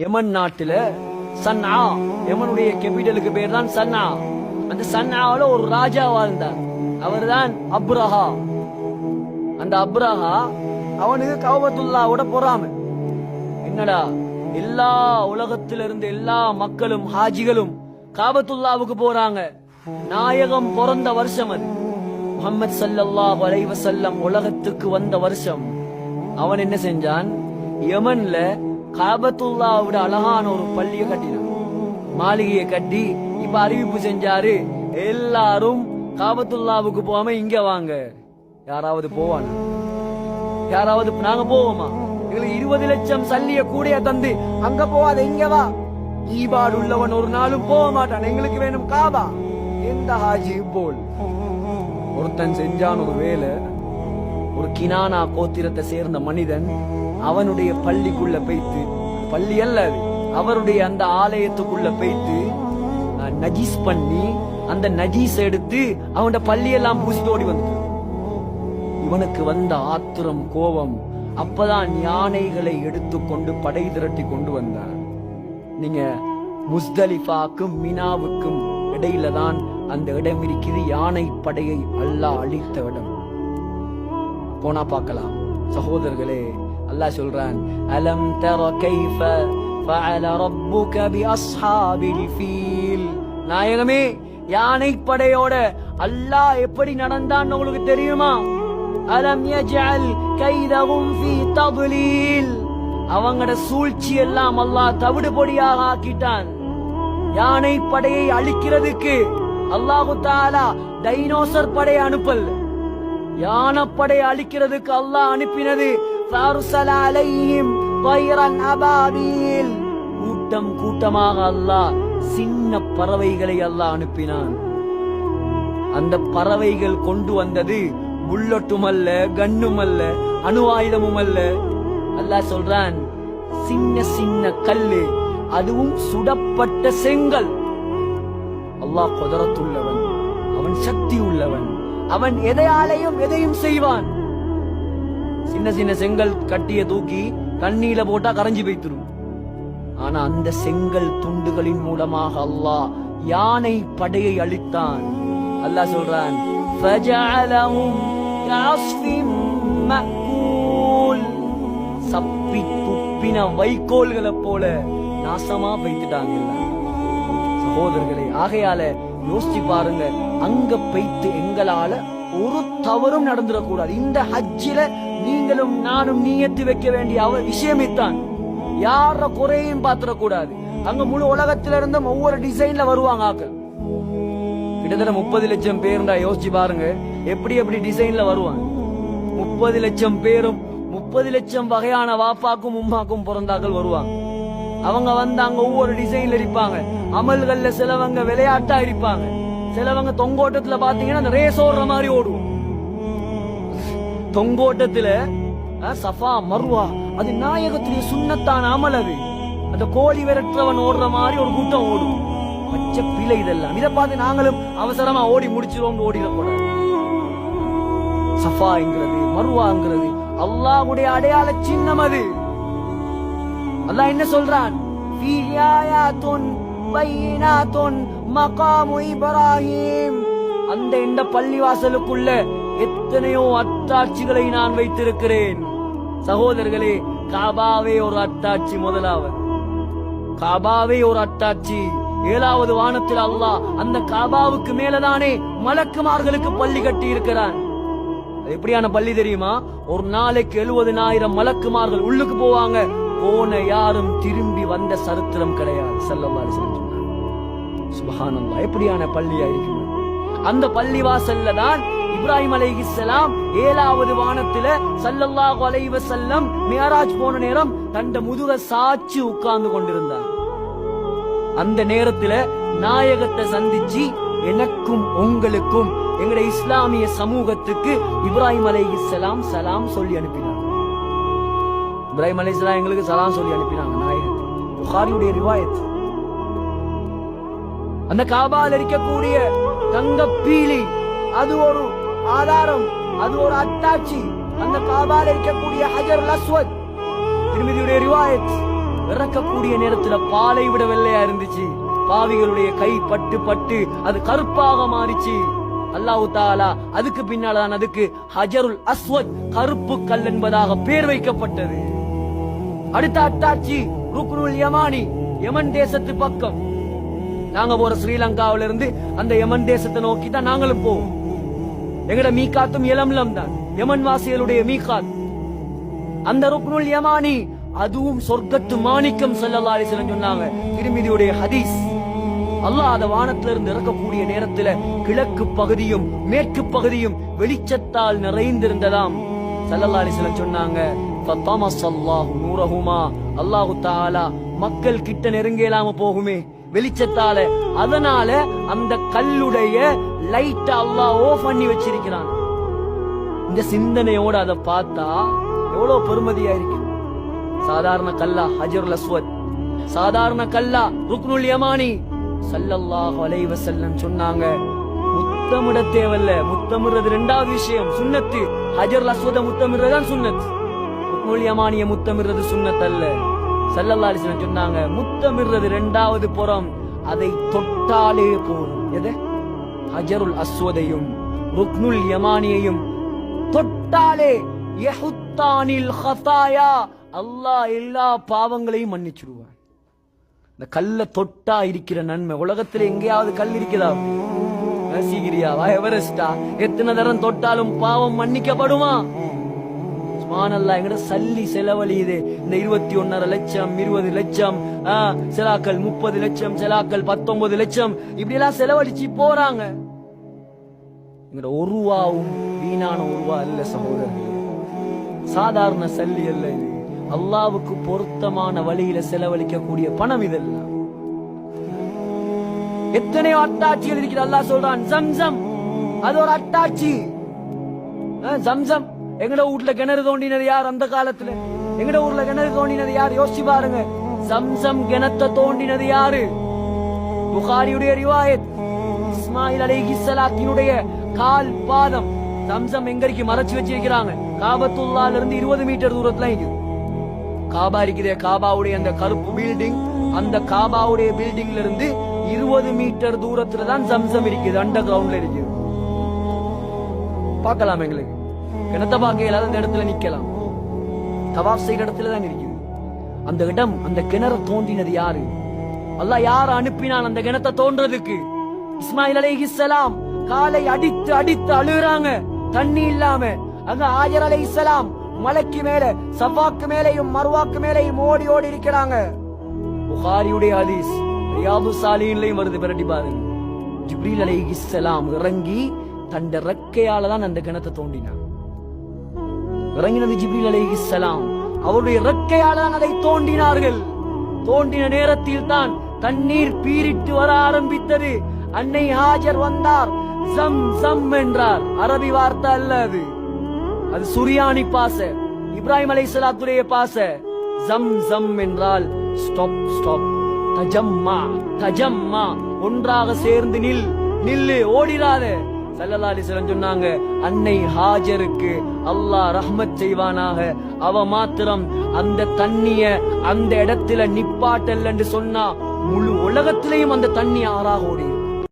யமன் நாட்டுல சன்னா. யமனுடைய கேபிட்டலுக்கு பேர் தான் சன்னா. அந்த சன்னாவில ஒரு ராஜா வாழ்ந்தார். அவர்தான் அப்ரஹா. அந்த அப்ரஹா அவனுக்கு கவபத்துல்லாவோட பொறாம. என்னடா எல்லா உலகத்திலிருந்து எல்லா மக்களும் ஹாஜிகளும் காபத்துல்லாவுக்கு போறாங்க. நாயகம் பிறந்த வருஷம் அது. முகமது சல்லல்லாஹு அலைஹி உலகத்துக்கு வந்த வருஷம். அவன் என்ன செஞ்சான்? யமன்ல காபத்துல்லாவோட அழகான ஒரு பள்ளியை கட்டினான் மாளிகையை கட்டி இப்ப அறிவிப்பு செஞ்சாரு எல்லாரும் காபத்துல்லாவுக்கு போகாம இங்க வாங்க. யாராவது போவானா? யாராவது நாங்க போவோமா? எங்களுக்கு இருபது லட்சம் சல்லிய கூடைய தந்து அங்க போவாத இங்க வா. ஈபாடு உள்ளவன் ஒரு நாளும் போக மாட்டான். எங்களுக்கு வேணும் காபா. எந்த ஹாஜி போல்? ஒருத்தன் செஞ்சான் ஒரு வேலை ஒரு கினானா கோத்திரத்தை சேர்ந்த மனிதன் அவனுடைய பள்ளிக்குள்ள போய்த்து பள்ளி அல்ல அவருடைய அந்த ஆலயத்துக்குள்ள போய்த்து நஜீஸ் பண்ணி அந்த நஜீஸ் எடுத்து அவனோட பள்ளியெல்லாம் பூசிட்டு ஓடி வந்து இவனுக்கு வந்த ஆத்திரம் கோபம் அப்பதான் யானைகளை எடுத்துக்கொண்டு படை திரட்டி கொண்டு வந்தார் நீங்க முஸ்தலிஃபாக்கும் மினாவுக்கும் இடையில தான் அந்த இடம் இருக்கிறது. யானை படையை அல்லாஹ் அழித்த இடம். போனா பார்க்கலாம். சகோதரர்களே அல்லாஹ் சொல்றான் அலம் தர கைஃப ஃபஅல ரப்புக பி அஸ்ஹாபில் ஃபீல். நாயகமே யானை படையோட அல்லாஹ் எப்படி நடந்தான்னு உங்களுக்கு தெரியுமா? அலம் யஜல் கைதஹும் ஃபீ தضلீல் அவங்கட சூழ்ச்சி எல்லாம் அல்லாஹ் தவிடு பொடியாக ஆக்கிட்டான். யானை படையை அழிக்கிறதுக்கு அல்லாஹு தாலா டைனோசர் படையை அனுப்பல். யானப்படை அழிக்கிறதுக்கு அல்லாஹ் அனுப்பினது فَأَرْسَلَ عَلَيْهِمْ طَيْرًا أَبَابِيلَ கூட்டம் கூட்டமாக அல்லாஹ் சின்ன பறவைகளை அல்லாஹ் அனுப்பினான் அந்த பறவைகள் கொண்டு வந்தது புல்லட்டும் அல்ல கண்ணும் அல்ல அணு ஆயுதமும் அல்ல அல்லாஹ் சொல்றான் சின்ன சின்ன கல்லு அதுவும் சுடப்பட்ட செங்கல் அல்லாஹ் குதரத்துள்ளவன் அவன் சக்தி உள்ளவன் அவன் எதையாலையும் எதையும் செய்வான் சின்ன சின்ன செங்கல் கட்டிய தூக்கி தண்ணியில போட்டா கரைஞ்சி போய்த்திரும். ஆனா அந்த செங்கல் துண்டுகளின் மூலமாக அல்லாஹ் யானை படையை அழித்தான். அல்லாஹ் சொல்றான் சப்பி துப்பின வைக்கோல்களை போல நாசமா வைத்துட்டாங்க சகோதரர்களே ஆகையால யோசிச்சு பாருங்க அங்க பைத்து எங்களால ஒரு தவறும் நடந்துடக்கூடாது. இந்த ஹஜ்ஜில நீங்களும் நானும் நீயத்து வைக்க வேண்டிய அவ விஷயமைத்தான். யார குறையும் பாத்திரக்கூடாது அங்க முழு உலகத்தில இருந்தும் ஒவ்வொரு டிசைன்ல வருவாங்க ஆக்க கிட்டத்தட்ட முப்பது லட்சம் பேருண்டா யோசிச்சு பாருங்க எப்படி எப்படி டிசைன்ல வருவாங்க. முப்பது லட்சம் பேரும் முப்பது லட்சம் வகையான வாப்பாக்கும் உம்மாக்கும் பிறந்தாக்கள் வருவாங்க. அவங்க வந்து அங்க ஒவ்வொரு டிசைன்ல இருப்பாங்க. அமல்கள்ல சிலவங்க விளையாட்டா இருப்பாங்க. சிலவங்க தொங்கோட்டத்துல பாத்தீங்கன்னா அந்த ரேஸ் ஓடுற மாதிரி ஓடுவோம் தொங்கோட்டத்துல சஃபா மர்வா அது நாயகத்துடைய சுண்ணத்தான அமல் அது. அந்த கோழி விரட்டுறவன் ஓடுற மாதிரி ஒரு கூட்டம் ஓடும். பச்சை பிழை இதெல்லாம். இதை பார்த்து நாங்களும் அவசரமா ஓடி முடிச்சிருவோம் ஓடிடக்கூடாது சஃபாங்கிறது மருவாங்கிறது அல்லாஹ்வுடைய அடையாள சின்னம் அது. அல்லாஹ் என்ன சொல்றான்? "ஃபீ ஆயாத்துன் மகாமு இப்ராஹிம். அந்த இந்த பள்ளிவாசலுக்குள்ள எத்தனையோ அத்தாட்சிகளை நான் வைத்திருக்கிறேன். சகோதரர்களே காபாவே ஒரு அத்தாட்சி முதலாவது. காபாவே ஒரு அத்தாட்சி. ஏழாவது வானத்தில் அல்லாஹ் அந்த காபாவுக்கு மேலதானே மலக்குமார்களுக்கு பள்ளி கட்டி இருக்கிறான் எப்படியான பள்ளி தெரியுமா? ஒரு நாளைக்கு எழுபதினாயிரம் மலக்குமார்கள் உள்ளுக்கு போவாங்க. போன யாரும் திரும்பி வந்த சரித்திரம் கிடையாது. ஸல்லல்லாஹு அலைஹி வஸல்லம் எப்படியான பள்ளியா இருக்கு அந்த பள்ளி வாசல்ல தான் இப்ராஹிம் அலைஹிஸ்ஸலாம் ஏழாவது வானத்துல சல்லல்லாஹு அலைஹி செல்லம் மியராஜ் போன நேரம் தண்ட முதுக சாச்சி உட்கார்ந்து கொண்டிருந்தார். அந்த நேரத்துல நாயகத்தை சந்திச்சு எனக்கும் உங்களுக்கும் எங்களுடைய இஸ்லாமிய சமூகத்துக்கு இப்ராஹிம் அலைஹிஸ்ஸலாம் சலாம் சொல்லி அனுப்பினார் இப்ராஹிம் அலைஹிஸ்ஸலாம் எங்களுக்கு சலாம் சொல்லி அனுப்பினாங்க நாயகத்தை. புகாரியுடைய ரிவாயத். அந்த காபால் இருக்கக்கூடிய தங்க பீலி அது ஒரு ஆதாரம் அது ஒரு அத்தாட்சி. அந்த காபால் இருக்கக்கூடிய ஹஜர் அஸ்வத் திருமதியுடைய ரிவாயத் இறக்கக்கூடிய நேரத்துல பாலை விட வெள்ளையா இருந்துச்சு. பாவிகளுடைய கை பட்டு பட்டு அது கருப்பாக மாறிச்சு. அல்லாஹு தாலா அதுக்கு பின்னால்தான் அதுக்கு ஹஜருல் அஸ்வத் கருப்பு கல் என்பதாக பேர் வைக்கப்பட்டது. அடுத்த அட்டாட்சி ருக்னுல் யமானி யமன் தேசத்து பக்கம். நாங்க போற ஸ்ரீலங்காவில இருந்து அந்த யமன் தேசத்தை நோக்கி தான் நாங்களும் போவோம். எங்கட மீகாத்தும் இளம்லம் தான். யமன் வாசிகளுடைய மீகாத் அந்த ருக்னுல் யமானி அதுவும் சொர்க்கத்து மாணிக்கம் ஸல்லல்லாஹு அலிசலம் சொன்னாங்க. திருமிதியுடைய ஹதீஸ். அல்லாஹ் அத வானத்துல இருந்து இறக்கக்கூடிய நேரத்துல கிழக்கு பகுதியும் மேற்கு பகுதியும் வெளிச்சத்தால் நிறைந்திருந்ததாம். சல்லல்லா அலிசலம் சொன்னாங்க அல்லாஹு தாலா அல்லாஹ் மக்கள் கிட்ட நெருங்கலாம போகுமே. வெளிச்சத்தால அதனால அந்த கல்லுடைய லைட் அல்லாஹ் ஆஃப் பண்ணி வச்சிருக்கிறான். இந்த சிந்தனையோட அதை பார்த்தா எவ்வளவு பெருமதியா இருக்கு சாதாரண கல்லா ஹஜருல் அஸ்வத். சாதாரண கல்லா ருக்னுல் யமானி. சல்லல்லாஹு அலைஹி வஸல்லம் சொன்னாங்க முத்தமிட தேவல்ல முத்தமிடுறது ரெண்டாவது விஷயம் சுன்னத்து ஹஜருல் அஸ்வத முத்தமிடுறது தான் சுன்னத் ருக்னுல் யமானிய முத்தமிடுறது சுன்னத் அல்ல. ஸல்லல்லாஹு அலைஹி வஸல்லம் சொன்னாங்க முத்தமிடுறது ரெண்டாவது புறம் அதை தொட்டாலே போதும். எது? ஹஜருல் அஸ்வதையும் ருக்னுல் யமானியையும் தொட்டாலே யஹுத்தானில் ஹதாயா அல்லாஹ் எல்லா பாவங்களையும் மன்னிச்சிடுவான். இந்த கல்ல தொட்டா இருக்கிற நன்மை உலகத்துல எங்கேயாவது கல் இருக்குதா? ரசிகிரியாவா எவரெஸ்டா? எத்தனை தரம் தொட்டாலும் பாவம் மன்னிக்கப்படுமா? சுப்ஹானல்லாஹ் எங்கட சல்லி செலவழியுது. இந்த இருபத்தி ஒன்னரை லட்சம் இருபது லட்சம் செலாக்கள் சிலாக்கள் முப்பது லட்சம் சிலாக்கள் பத்தொன்பது லட்சம் இப்படி எல்லாம் செலவழிச்சு போறாங்க. எங்கட ஒருவாவும் வீணான ஒருவா அல்ல சகோதரர்கள். சாதாரண சல்லி அல்ல இது. அல்லாவுக்கு பொருத்தமான வழியில செலவழிக்கக்கூடிய பணம் இதெல்லாம். எத்தனையோ அட்டாட்சிகள் இருக்கிறது அல்லாஹ் சொல்றான் ஜம்சம். அது ஒரு அட்டாட்சி. அஹ், ஜம்சம். எங்கட வீட்டுல கிணறு தோண்டினது யார் அந்த காலத்துல? எங்கட ஊர்ல கிணறு தோண்டினது யார்? யோசிச்சு பாருங்க. சம்சம் கிணத்தை தோண்டினது யாரு? புகாரியுடைய ரிவாயத். இஸ்மாயில் அலைஹி கால் பாதம். சம்சம் எங்கரிக்கு மறைச்சு வச்சிருக்கிறாங்க? காபத்துல்லால இருந்து இருபது மீட்டர் தூரத்துல இருக்கு காபா இருக்குதே. காபாவுடைய அந்த கருப்பு பில்டிங் அந்த காபாவுடைய பில்டிங்ல இருந்து இருபது மீட்டர் தூரத்துல தான் சம்சம் இருக்குது. அண்டர் கிரவுண்ட்ல இருக்குது. பார்க்கலாம் எங்களுக்கு. கிணத்த பார்க்க இல்லாத அந்த இடத்துல நிக்கலாம். தவாப் செய்யற இடத்துல தான் இருக்குது அந்த இடம் அந்த கிணற தோண்டினது யாரு? அல்லாஹ் யார் அனுப்பினான் அந்த கிணத்தை தோன்றதுக்கு? இஸ்மாயில் அலைஹிஸ்ஸலாம் காலை அடித்து அடித்து அழுகுறாங்க. தண்ணி இல்லாம. அங்க ஆஜர் இஸ்லாம் மலைக்கு மேல சபாக்கு மேலையும் மர்வாக்கு மேலையும் ஓடி ஓடி இருக்கிறாங்க. புகாரியுடைய ஹதீஸ் ரியாது சாலியிலையும் வருது பிரட்டி பாருங்க. ஜிப்ரீல் அலைஹிஸ்ஸலாம் இறங்கி தண்ட ரெக்கையால தான் அந்த கிணத்தை தோண்டினான். இறங்கினது விஜய் சலாம். அவருடைய இறக்கையால் தான் அதை தோண்டினார்கள். தோண்டின நேரத்தில் தான் தண்ணீர் பீரிட்டு வர ஆரம்பித்தது. அன்னை ஹாஜர் வந்தார். சம் சம் என்றார். அரபி வார்த்தை அல்ல அது. அது சுரியானி பாச. இப்ராஹிம் அலை சலாத்துடைய பாச. ஜம் ஜம் என்றால் ஸ்டாப் ஸ்டாப். தஜம்மா தஜம்மா. ஒன்றாக சேர்ந்து நில் நில்லு ஓடிராத. சல்லல்லா அலிஸ்லாம் சொன்னாங்க அன்னை ஹாஜருக்கு அல்லாஹ் ரஹ்மத் செய்வானாக. அவ மாத்திரம் அந்த தண்ணிய அந்த இடத்துல நிப்பாட்டல் என்று சொன்னா முழு உலகத்திலையும் அந்த தண்ணி ஆறாக ஓடி